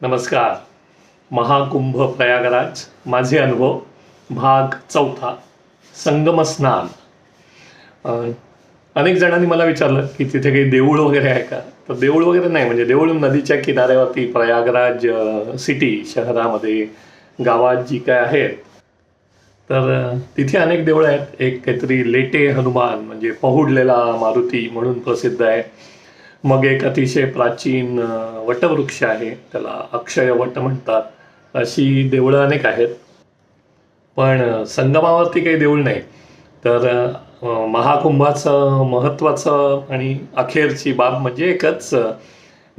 नमस्कार. महाकुंभ प्रयागराज माझे अनुभव भाग चौथा संगम स्नान. अनेक जणांनी मला विचारलं की तिथे काही देऊळ वगैरे आहे का? तर देऊळ वगैरे नाही म्हणजे देऊळ नदीच्या किनाऱ्यावरती प्रयागराज सिटी शहरामध्ये गावात जी काय आहेत तर तिथे अनेक देवळं आहेत. एक काहीतरी लेटे हनुमान म्हणजे पहुडलेला मारुती म्हणून प्रसिद्ध आहे. मग एक अतिशय प्राचीन वटवृक्ष आहे. त्याला अक्षय वट म्हणतात. अशी देवळं अनेक आहेत. पण संगमावरती काही देऊळ नाही. तर महाकुंभाचं महत्त्वाचं आणि अखेरची बाब म्हणजे एकच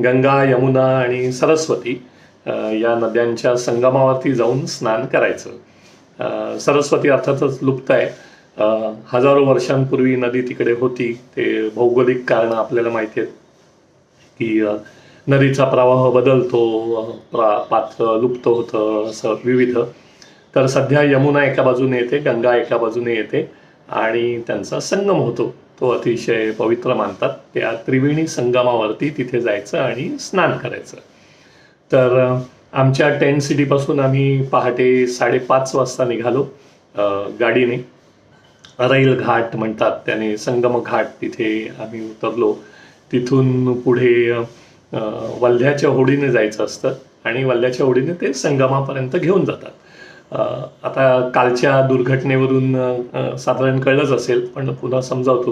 गंगा यमुना आणि सरस्वती या नद्यांच्या संगमावरती जाऊन स्नान करायचं. सरस्वती अर्थातच लुप्त आहे. हजारो वर्षांपूर्वी नदी तिकडे होती. ते भौगोलिक कारणं आपल्याला माहिती आहेत. की नदीचा प्रवाह बदलतो प्रा- पात्र लुप्त होतं असं विविध. तर सध्या यमुना एका बाजूने येते गंगा एका बाजूने येते आणि त्यांचा संगम होतो. तो अतिशय पवित्र मानतात. त्या त्रिवेणी संगमावरती तिथे जायचं आणि स्नान करायचं. तर आमच्या टेंट सिटीपासून आम्ही पहाटे साडेपाच वाजता निघालो गाडीने. रैल घाट म्हणतात त्याने संगम घाट तिथे आम्ही उतरलो. तिथून पुढे वल्ह्याच्या होडीने जायचं असतं आणि वल्ह्याच्या होडीने ते संगमापर्यंत घेऊन जातात. आता कालच्या दुर्घटनेवरून साधारण कळलंच असेल पण पुन्हा समजावतो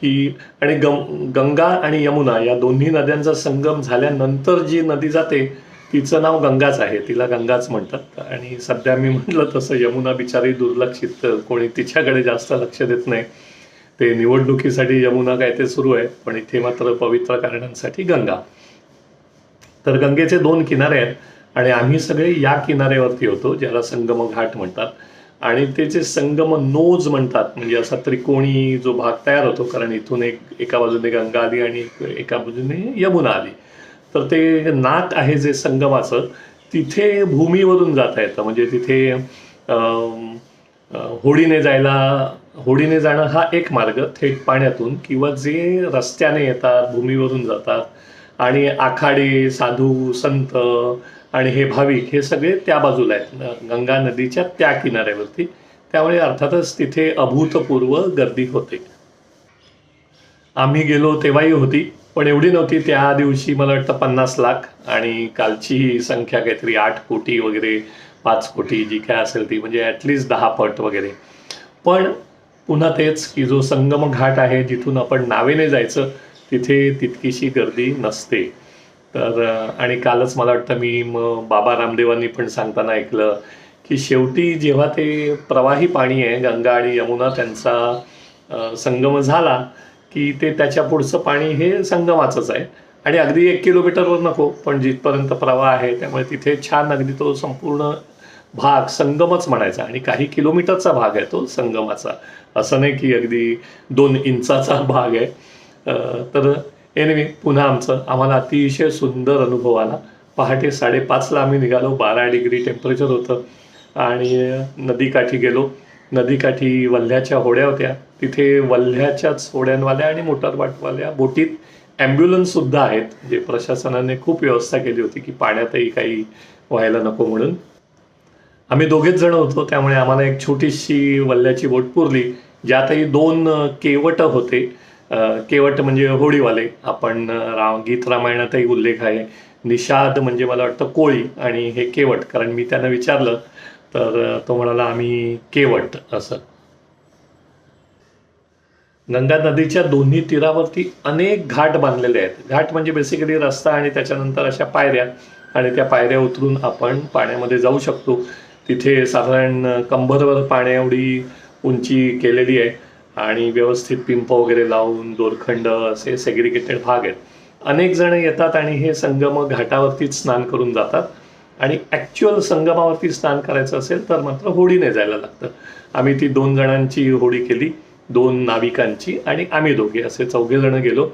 की आणि गं गंगा आणि यमुना या दोन्ही नद्यांचा संगम झाल्यानंतर जी नदी जाते तिचं नाव गंगाच आहे. तिला गंगाच म्हणतात. आणि सध्या मी म्हटलं तसं यमुना बिचारी दुर्लक्षित कोणी तिच्याकडे जास्त लक्ष देत नाही. ते निवडणुकीसाठी यमुना काय ते सुरू आहे पण इथे मात्र पवित्र कारणांसाठी गंगा. तर गंगेचे दोन किनारे आहेत आणि आम्ही सगळे या किनाऱ्यावरती होतो ज्याला संगम घाट म्हणतात. आणि ते जे संगम नोज म्हणतात म्हणजे असा त्रिकोणी जो भाग तयार होतो कारण इथून एक एका बाजूने गंगा आली आणि एका बाजूने यमुना आली. तर ते नाक आहे जे संगमाचं तिथे भूमीवरून जाता येतं. म्हणजे तिथे होडीने जायला होडीने जाणं हा एक मार्ग थेट पाण्यातून किंवा जे रस्त्याने येतात भूमीवरून जातात. आणि आखाडे साधू संत आणि हे भाविक हे सगळे त्या बाजूला आहेत. गंगा नदीच्या त्या किनाऱ्यावरती. त्यामुळे अर्थातच तिथे अभूतपूर्व गर्दी होते. आम्ही गेलो तेव्हाही होती पण एवढी नव्हती. त्या दिवशी मला वाटतं पन्नास लाख आणि कालची संख्या काहीतरी आठ कोटी वगैरे पाच कोटी जी काय असेल ती म्हणजे ॲटलिस्ट दहा पट वगैरे. पण पुन्हा तेच की जो संगम घाट आहे जिथून आपण नावेने जायचं तिथे तितकीशी गर्दी नसते. तर आणि कालच मला वाटतं मी मग बाबा रामदेवांनी पण सांगताना ऐकलं की शेवटी जेव्हा ते प्रवाही पाणी आहे गंगा आणि यमुना त्यांचा संगम झाला की ते त्याच्या पुढचं पाणी हे संगमाचंच आहे. आणि अगदी एक किलोमीटरवर नको पण जिथपर्यंत प्रवाह आहे त्यामुळे तिथे छान अगदी तो संपूर्ण भाग संगमच म्हणायचा आणि काही किलोमीटरचा भाग आहे तो संगमाचा. असं नाही की अगदी दोन इंचाचा भाग आहे. तर एनिवे पुन्हा आमचं आम्हाला अतिशय सुंदर अनुभव आला. पहाटे साडेपाचला आम्ही निघालो बारा डिग्री टेम्परेचर होतं. आणि नदीकाठी गेलो. नदीकाठी वल्ह्याच्या होड्या होत्या. तिथे वल्ह्याच्याच होड्यांवाल्या आणि मोटरबाटवाल्या बोटीत ॲम्ब्युलन्ससुद्धा आहेत जे प्रशासनाने खूप व्यवस्था केली होती की पाण्यातही काही व्हायला नको म्हणून. आम्ही दोघेच जण होतो त्यामुळे आम्हाला एक छोटीशी वल्ल्याची बोट पुरली ज्यातही दोन केवट होते. केवट म्हणजे होडीवाले. आपण राम गीत रामायणातही उल्लेख आहे. निषाद म्हणजे मला वाटतं कोळी आणि हे केवट कारण मी त्यांना विचारलं तर तो म्हणाला आम्ही केवट असं. गंगा नदीच्या दोन्ही तीरावरती अनेक घाट बांधलेले आहेत. घाट म्हणजे बेसिकली रस्ता आणि त्याच्यानंतर अशा पायऱ्या आणि त्या पायऱ्या उतरून आपण पाण्यामध्ये जाऊ शकतो. तिथे साधारण कंबरवर पाण्या एवढी उंची केलेली आहे आणि व्यवस्थित पिंप वगैरे लावून दोरखंड असे सेग्रिगेटेड भाग आहेत. अनेक जण येतात आणि हे संगम घाटावरतीच स्नान करून जातात आणि ॲक्च्युअल संगमावरती स्नान करायचं असेल तर मात्र होडीने जायला लागतं. आम्ही ती दोन जणांची होडी केली दोन नाविकांची आणि आम्ही दोघे असे चौघे जण गेलो.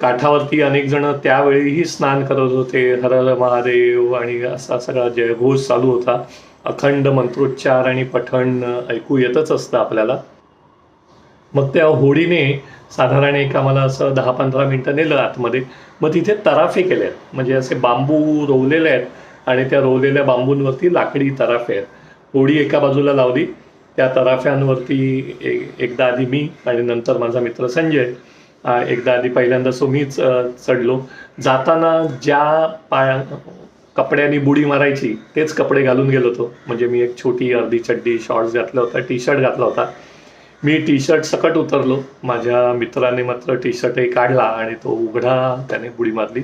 काठावरती अनेक जण त्यावेळीही स्नान करत होते. हर हर महादेव आणि असा सगळा जयघोष चालू होता. अखंड मंत्रोच्चार आणि पठण ऐकू येतच असतं आपल्याला. मग त्या होडीने साधारण एक आम्हाला असं दहा पंधरा मिनटं नेलं आतमध्ये. मग तिथे तराफे केले आहेत म्हणजे असे बांबू रोवलेले आहेत आणि त्या रोवलेल्या बांबूंवरती लाकडी तराफे आहेत. होडी एका बाजूला लावली. त्या तराफ्यांवरती एकदा आधी मी आणि नंतर माझा मित्र संजय एकदा आधी पहिल्यांदा सो मीच चढलो. जाताना ज्या पाया कपड्यांनी बुडी मारायची तेच कपडे घालून गेलो होतो. म्हणजे मी एक छोटी अर्धी चड्डी शॉर्ट्स घातला होता टी शर्ट घातला होता. मी टी शर्ट सकट उतरलो. माझ्या मित्राने मात्र टी शर्टही काढला आणि तो उघडा त्याने बुडी मारली.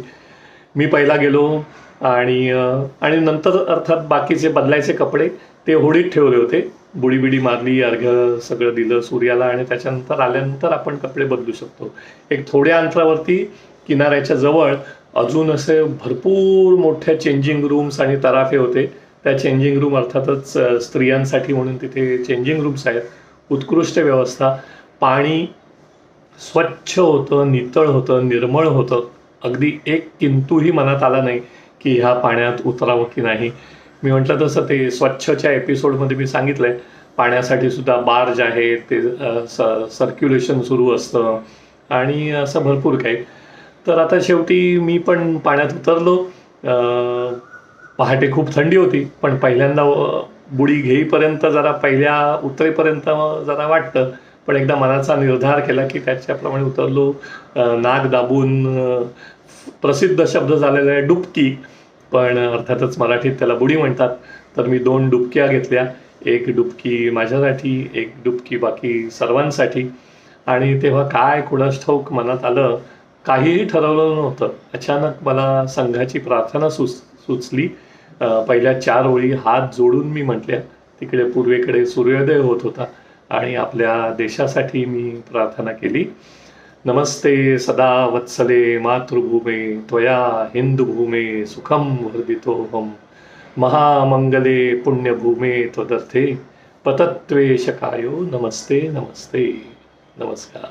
मी पहिला गेलो आणि आणि नंतर अर्थात बाकीचे बदलायचे कपडे ते होडीत ठेवले होते. बुडी बिडी मारली अर्घ सगळं दिलं सूर्याला आणि त्याच्यानंतर आल्यानंतर आपण कपडे बदलू शकतो. एक थोड्या अंतरावरती किनाऱ्याच्या जवळ अजून असे भरपूर मोठ्या चेंजिंग रूम्स आणि तराफे होते. त्या चेंजिंग रूम अर्थातच स्त्रियांसाठी म्हणून तिथे चेंजिंग रूम्स आहेत. उत्कृष्ट व्यवस्था. पाणी स्वच्छ होतं नितळ होतं निर्मळ होतं. अगदी एक किंतूही मनात आला नाही की ह्या पाण्यात उतरावं की नाही. मी म्हटलं तसं ते स्वच्छच्या एपिसोडमध्ये मी सांगितलं आहे पाण्यासाठी सुद्धा बार्ज आहे ते स सर्क्युलेशन सुरू असतं. आणि असं भरपूर काही. तर आता शेवटी मी पण पाण्यात उतरलो. पहाटे खूप थंडी होती पण पहिल्यांदा बुडी घेईपर्यंत जरा पहिल्या उतरेपर्यंत जरा वाटतं. पण एकदा मनाचा निर्धार केला की त्याच्याप्रमाणे उतरलो. नाग नाक दाबून प्रसिद्ध शब्द झालेला आहे डुबकी. पण अर्थातच मराठीत त्याला बुडी म्हणतात. तर मी दोन डुबक्या घेतल्या. एक डुबकी माझ्यासाठी एक डुबकी बाकी सर्वांसाठी. आणि तेव्हा काय कुणास ठाऊक मनात आलं काहीही ठरवलं नव्हतं. अचानक मला संघाची प्रार्थना सुच सुचली. पहिल्या चार ओळी हात जोडून मी म्हटल्या तिकडे पूर्वेकडे सूर्योदय होत होता आणि आपल्या देशासाठी मी प्रार्थना केली. नमस्ते सदा वत्सले मातृभूमे त्वया हिंदुभूमे सुखम वर्धितोहम महामंगले पुण्यभूमे त्वदर्थे पतत्वेशकायो नमस्ते नमस्ते नमस्कार.